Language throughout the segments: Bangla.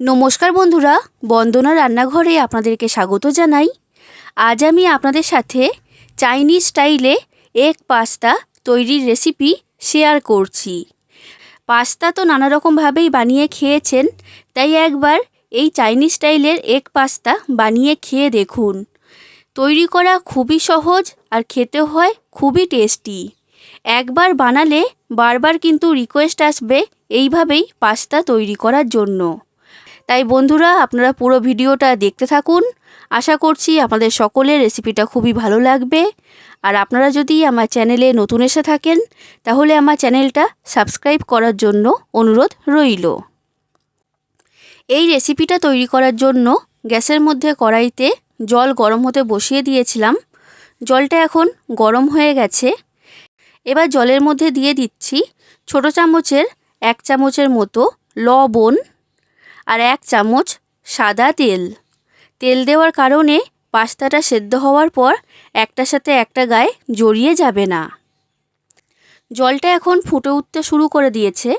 নমস্কার বন্ধুরা, বন্দনা রান্নাঘরে আপনাদেরকে স্বাগত জানাই। আজ আমি আপনাদের সাথে চাইনিজ স্টাইলে এগ পাস্তা তৈরির রেসিপি শেয়ার করছি। পাস্তা তো নানা রকমভাবেই বানিয়ে খেয়েছেন, তাই একবার এই চাইনিজ স্টাইলের এগ পাস্তা বানিয়ে খেয়ে দেখুন। তৈরি করা খুবই সহজ আর খেতে হয় খুবই টেস্টি। একবার বানালে বারবার কিন্তু রিকোয়েস্ট আসবে এইভাবেই পাস্তা তৈরি করার জন্য। তাই বন্ধুরা, আপনারা পুরো ভিডিওটা দেখতে থাকুন। আশা করছি আপনাদের সকলের রেসিপিটা খুবই ভালো লাগবে। আর আপনারা যদি আমার চ্যানেলে নতুন এসে থাকেন, তাহলে আমার চ্যানেলটা সাবস্ক্রাইব করার জন্য অনুরোধ রইল। এই রেসিপিটা তৈরি করার জন্য গ্যাসের মধ্যে কড়াইতে জল গরম হতে বসিয়ে দিয়েছিলাম। জলটা এখন গরম হয়ে গেছে। এবার জলের মধ্যে দিয়ে দিচ্ছি ছোট চামচের এক চামচের মতো লবণ। আর এক চামচ সাদা তেল। তেল দেওয়ার কারণে পাস্তাটা সেদ্ধ হওয়ার পর একটার সাথে একটা গায়ে জড়িয়ে যাবে না। জলটা এখন ফুটে উঠতে শুরু করে দিয়েছে।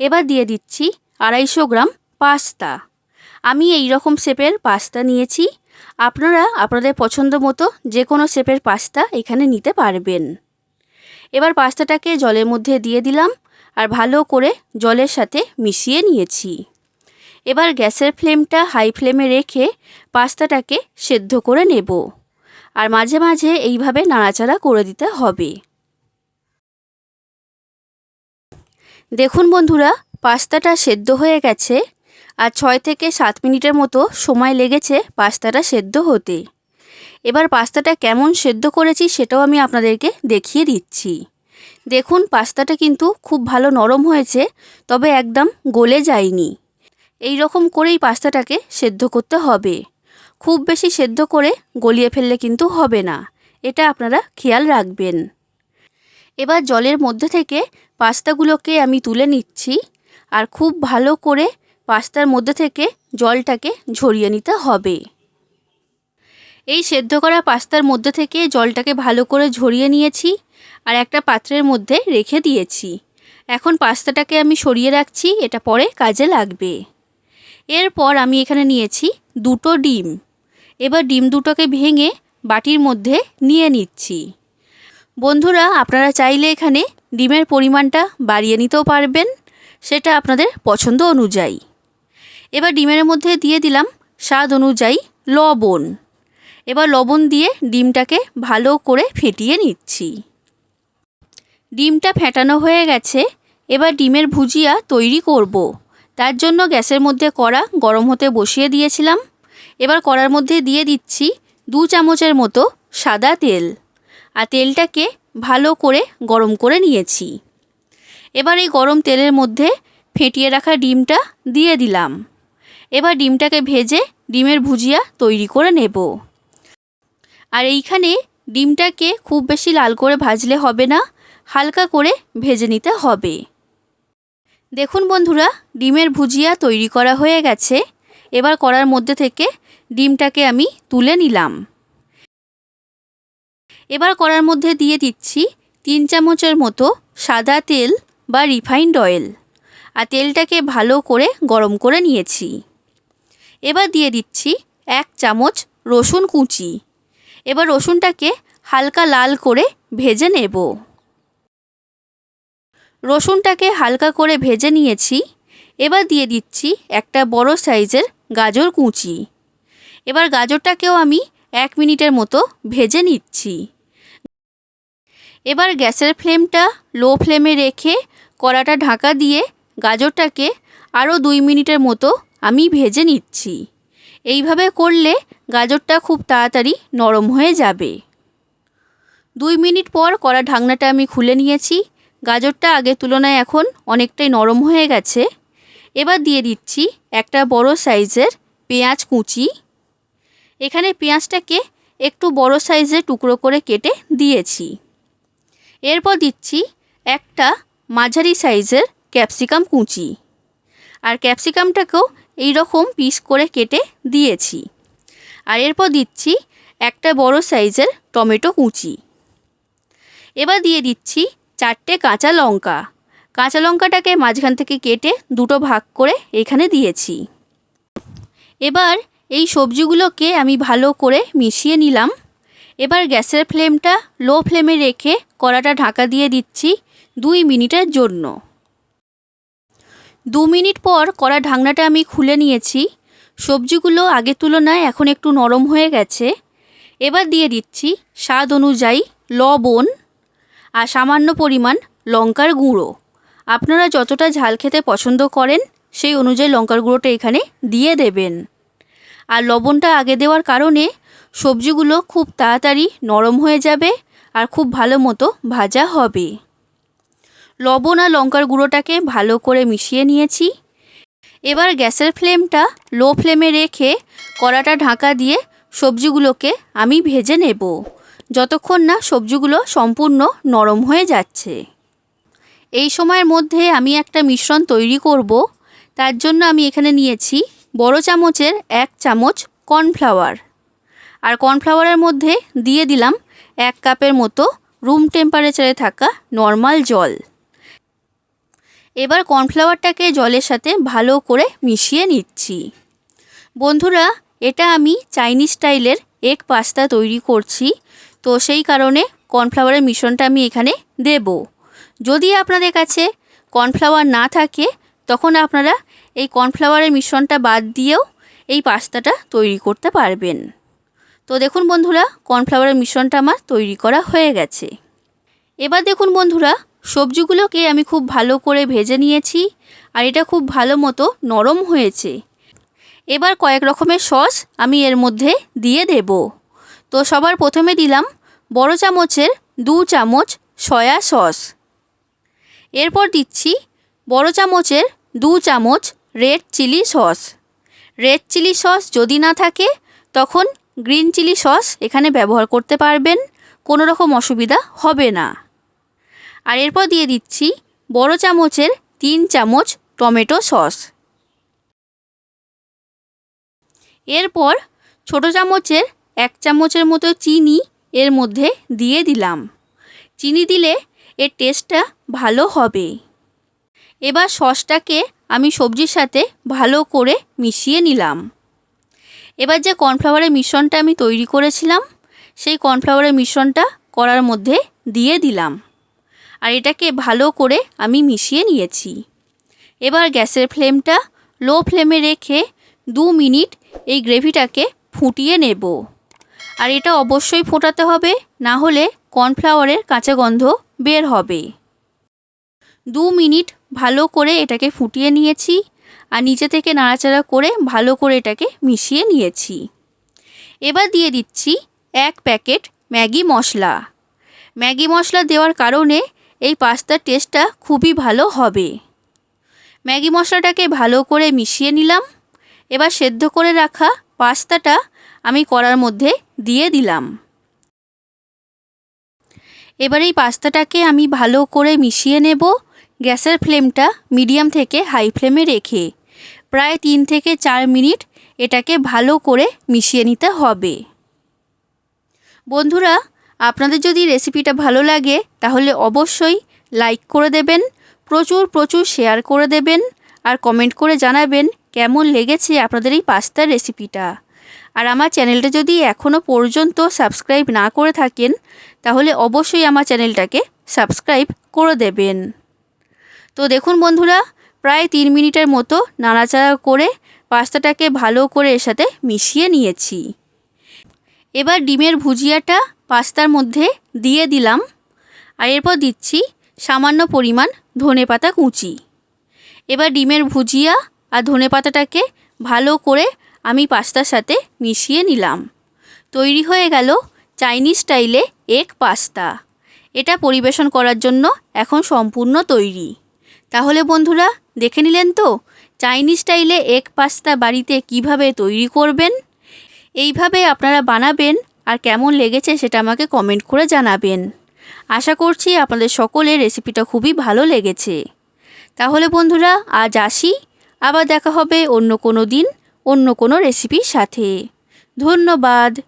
এবার দিয়ে দিচ্ছি আড়াইশো গ্রাম পাস্তা। আমি এই রকম শেপের পাস্তা নিয়েছি। আপনারা আপনাদের পছন্দ মতো যে কোনো শেপের পাস্তা এখানে নিতে পারবেন। এবার পাস্তাটাকে জলের মধ্যে দিয়ে দিলাম আর ভালো করে জলের সাথে মিশিয়ে নিয়েছি। এবার গ্যাসের ফ্লেমটা হাই ফ্লেমে রেখে পাস্তাটাকে সেদ্ধ করে নেব। আর মাঝে মাঝে এইভাবে নাড়াচাড়া করে দিতে হবে। দেখুন বন্ধুরা, পাস্তাটা সেদ্ধ হয়ে গেছে আর ছয় থেকে সাত মিনিটের মতো সময় লেগেছে পাস্তাটা সেদ্ধ হতে। এবার পাস্তাটা কেমন সেদ্ধ করেছি সেটাও আমি আপনাদেরকে দেখিয়ে দিচ্ছি। দেখুন, পাস্তাটা কিন্তু খুব ভালো নরম হয়েছে, তবে একদম গলে যায়নি। এই রকম করেই পাস্তাটাকে সেদ্ধ করতে হবে। খুব বেশি সেদ্ধ করে গলিয়ে ফেললে কিন্তু হবে না। এটা আপনারা খেয়াল রাখবেন। এবার জলের মধ্যে থেকে পাস্তাগুলোকে আমি তুলে নিচ্ছি আর খুব ভালো করে পাস্তার মধ্যে থেকে জলটাকে ঝরিয়ে নিতে হবে। এই সেদ্ধ করা পাস্তার মধ্যে থেকে জলটাকে ভালো করে ঝরিয়ে নিয়েছি আর একটা পাত্রের মধ্যে রেখে দিয়েছি। এখন পাস্তাটাকে আমি সরিয়ে রাখছি, এটা পরে কাজে লাগবে। এরপর আমি এখানে নিয়েছি দুটো ডিম। এবার ডিম দুটোকে ভেঙে বাটির মধ্যে নিয়ে নিচ্ছি। বন্ধুরা, আপনারা চাইলে এখানে ডিমের পরিমাণটা বাড়িয়ে নিতেও পারবেন, সেটা আপনাদের পছন্দ অনুযায়ী। এবার ডিমের মধ্যে দিয়ে দিলাম স্বাদ অনুযায়ী লবণ। এবার লবণ দিয়ে ডিমটাকে ভালো করে ফেটিয়ে নিচ্ছি। ডিমটা ফেটানো হয়ে গেছে, এবার ডিমের ভুজিয়া তৈরি করব। তার জন্য গ্যাসের মধ্যে কড়া গরম হতে বসিয়ে দিয়েছিলাম। এবার কড়ার মধ্যে দিয়ে দিচ্ছি দু চামচের মতো সাদা তেল। আর তেলটাকে ভালো করে গরম করে নিয়েছি। এবার এই গরম তেলের মধ্যে ফেটিয়ে রাখা ডিমটা দিয়ে দিলাম। এবার ডিমটাকে ভেজে ডিমের ভুজিয়া তৈরি করে নেব। আর এইখানে ডিমটাকে খুব বেশি লাল করে ভাজলে হবে না, হালকা করে ভেজে নিতে হবে। দেখুন বন্ধুরা, ডিমের ভুজিয়া তৈরি করা হয়ে গেছে। এবার কড়ার মধ্যে থেকে ডিমটাকে আমি তুলে নিলাম। এবার কড়ার মধ্যে দিয়ে দিচ্ছি তিন চামচের মতো সাদা তেল বা রিফাইন্ড অয়েল। আর তেলটাকে ভালো করে গরম করে নিয়েছি। এবার দিয়ে দিচ্ছি এক চামচ রসুন কুচি। এবার রসুনটাকে হালকা লাল করে ভেজে নেব। রসুনটাকে হালকা করে ভেজে নিয়েছি। এবার দিয়ে দিচ্ছি একটা বড় সাইজের গাজর কুচি। এবার গাজরটাকেও আমি এক মিনিটের মতো ভেজে নিচ্ছি। এবার গ্যাসের ফ্লেমটা লো ফ্লেমে রেখে কড়াটা ঢাকা দিয়ে গাজরটাকে আরও দুই মিনিটের মতো আমি ভেজে নিচ্ছি। এইভাবে করলে গাজরটা খুব তাড়াতাড়ি নরম হয়ে যাবে। দুই মিনিট পর কড়া ঢাকনাটা আমি খুলে নিয়েছি। গাজরটা আগের তুলনায় এখন অনেকটাই নরম হয়ে গেছে। এবার দিয়ে দিচ্ছি একটা বড় সাইজের পেঁয়াজ কুচি। এখানে পেঁয়াজটাকে একটু বড় সাইজের টুকরো করে কেটে দিয়েছি। এরপর দিচ্ছি একটা মাঝারি সাইজের ক্যাপসিকাম কুচি। আর ক্যাপসিকামটাকেও এই রকম পিস করে কেটে দিয়েছি। আর এরপর দিচ্ছি একটা বড় সাইজের টমেটো কুচি। এবার দিয়ে দিচ্ছি চারটে কাঁচা লঙ্কা। কাঁচা লঙ্কাটাকে মাঝখান থেকে কেটে দুটো ভাগ করে এখানে দিয়েছি। এবার এই সবজিগুলোকে আমি ভালো করে মিশিয়ে নিলাম। এবার গ্যাসের ফ্লেমটা লো ফ্লেমে রেখে কড়াটা ঢাকা দিয়ে দিচ্ছি দুই মিনিটের জন্য। দু মিনিট পর কড়া ঢাকনাটা আমি খুলে নিয়েছি। সবজিগুলো আগের তুলনায় এখন একটু নরম হয়ে গেছে। এবার দিয়ে দিচ্ছি স্বাদ অনুযায়ী লবণ। আর সামান্য পরিমাণ লঙ্কার গুঁড়ো। আপনারা যতটা ঝাল খেতে পছন্দ করেন, সেই অনুযায়ী লঙ্কার গুঁড়োটা এখানে দিয়ে দেবেন। আর লবণটা আগে দেওয়ার কারণে সবজিগুলো খুব তাড়াতাড়ি নরম হয়ে যাবে আর খুব ভালো মতো ভাজা হবে। লবণ আর লঙ্কার গুঁড়োটাকে ভালো করে মিশিয়ে নিয়েছি। এবার গ্যাসের ফ্লেমটা লো ফ্লেমে রেখে কড়াটা ঢাকা দিয়ে সবজিগুলোকে আমি ভেজে নেব। যতক্ষণ না সবজিগুলো সম্পূর্ণ নরম হয়ে যাচ্ছে। এই সময়ের মধ্যে আমি একটা মিশ্রণ তৈরি করব। তার জন্য আমি এখানে নিয়েছি বড় চামচের এক চামচ কর্নফ্লাওয়ার। আর কর্নফ্লাওয়ারের মধ্যে দিয়ে দিলাম এক কাপের মতো রুম টেম্পারেচারে থাকা নর্মাল জল। এবার কর্নফ্লাওয়ারটাকে জলের সাথে ভালো করে মিশিয়ে নিচ্ছি। বন্ধুরা, এটা আমি চাইনিজ স্টাইলের এগ পাস্তা তৈরি করছি। তো সেই কারণে কর্নফ্লাওয়ারের মিশ্রণটা আমি এখানে দেব। যদি আপনাদের কাছে কর্নফ্লাওয়ার না থাকে, তখন আপনারা এই কর্নফ্লাওয়ারের মিশ্রণটা বাদ দিয়েও এই পাস্তাটা তৈরি করতে পারবেন। তো দেখুন বন্ধুরা, কর্নফ্লাওয়ারের মিশ্রণটা আমার তৈরি করা হয়ে গেছে। এবার দেখুন বন্ধুরা, সবজিগুলোকে আমি খুব ভালো করে ভেজে নিয়েছি আর এটা খুব ভালো মতো নরম হয়েছে। এবার কয়েক রকমের সস আমি এর মধ্যে দিয়ে দেব। তো সবার প্রথমে দিলাম বড় চামচের দু চামচ সয়া সস। এরপর দিচ্ছি বড় চামচের দু চামচ red chilli sauce. Red chilli sauce যদি না থাকে, তখন গ্রিন চিলি সস এখানে ব্যবহার করতে পারবেন, কোনো রকম অসুবিধা হবে না। আর এরপর দিয়ে দিচ্ছি বড় চামচের তিন চামচ টমেটো সস। এরপর ছোট চামচের এক চামচের মতো চিনি এর মধ্যে দিয়ে দিলাম। চিনি দিলে এর টেস্টটা ভালো হবে। এবার সসটাকে আমি সবজির সাথে ভালো করে মিশিয়ে নিলাম। এবার যে কর্নফ্লাওয়ারের মিশ্রণটা আমি তৈরি করেছিলাম, সেই কর্নফ্লাওয়ারের মিশ্রণটা করার মধ্যে দিয়ে দিলাম। আর এটাকে ভালো করে আমি মিশিয়ে নিয়েছি। এবার গ্যাসের ফ্লেমটা লো ফ্লেমে রেখে দু মিনিট এই গ্রেভিটাকে ফুটিয়ে নেব। আর এটা অবশ্যই ফোটাতে হবে, না হলে কর্নফ্লাওয়ারের কাঁচা গন্ধ বের হবে। দু মিনিট ভালো করে এটাকে ফুটিয়ে নিয়েছি আর নিচে থেকে নাড়াচাড়া করে ভালো করে এটাকে মিশিয়ে নিয়েছি। এবার দিয়ে দিচ্ছি এক প্যাকেট ম্যাগি মশলা। ম্যাগি মশলা দেওয়ার কারণে এই পাস্তার টেস্টটা খুবই ভালো হবে। ম্যাগি মশলাটাকে ভালো করে মিশিয়ে নিলাম। এবার সেদ্ধ করে রাখা পাস্তাটা আমি কড়ার মধ্যে দিয়ে দিলাম। এবার এই পাস্তাটাকে আমি ভালো করে মিশিয়ে নেব। গ্যাসের ফ্লেমটা মিডিয়াম থেকে হাই ফ্লেমে রেখে প্রায় তিন থেকে চার মিনিট এটাকে ভালো করে মিশিয়ে নিতে হবে। বন্ধুরা, আপনাদের যদি রেসিপিটা ভালো লাগে, তাহলে অবশ্যই লাইক করে দেবেন, প্রচুর প্রচুর শেয়ার করে দেবেন, আর কমেন্ট করে জানাবেন কেমন লেগেছে আপনাদের এই পাস্তার রেসিপিটা। আর আমার চ্যানেলটা যদি এখনও পর্যন্ত সাবস্ক্রাইব না করে থাকেন, তাহলে অবশ্যই আমার চ্যানেলটাকে সাবস্ক্রাইব করে দেবেন। তো দেখুন বন্ধুরা, প্রায় তিন মিনিটের মতো নাড়াচাড়া করে পাস্তাটাকে ভালো করে এর সাথে মিশিয়ে নিয়েছি। এবার ডিমের ভুজিয়াটা পাস্তার মধ্যে দিয়ে দিলাম। আর এরপর দিচ্ছি সামান্য পরিমাণ ধনে পাতা কুচি। এবার ডিমের ভুজিয়া আর ধনে পাতাটাকে ভালো করে আমি পাস্তার সাথে মিশিয়ে নিলাম। তৈরি হয়ে গেল চাইনিজ স্টাইলে এগ পাস্তা। এটা পরিবেশন করার জন্য এখন সম্পূর্ণ তৈরি। তাহলে বন্ধুরা, দেখে নিলেন তো, চাইনিজ স্টাইলে এগ পাস্তা বাড়িতে কীভাবে তৈরি করবেন? এইভাবে আপনারা বানাবেন আর কেমন লেগেছে সেটা আমাকে কমেন্ট করে জানাবেন। আশা করছি আপনাদের সকলের রেসিপিটা খুবই ভালো লেগেছে। তাহলে বন্ধুরা, আজ আসি। আবার দেখা হবে অন্য কোনো দিন। অন্য কোনো রেসিপির সাথে। ধন্যবাদ।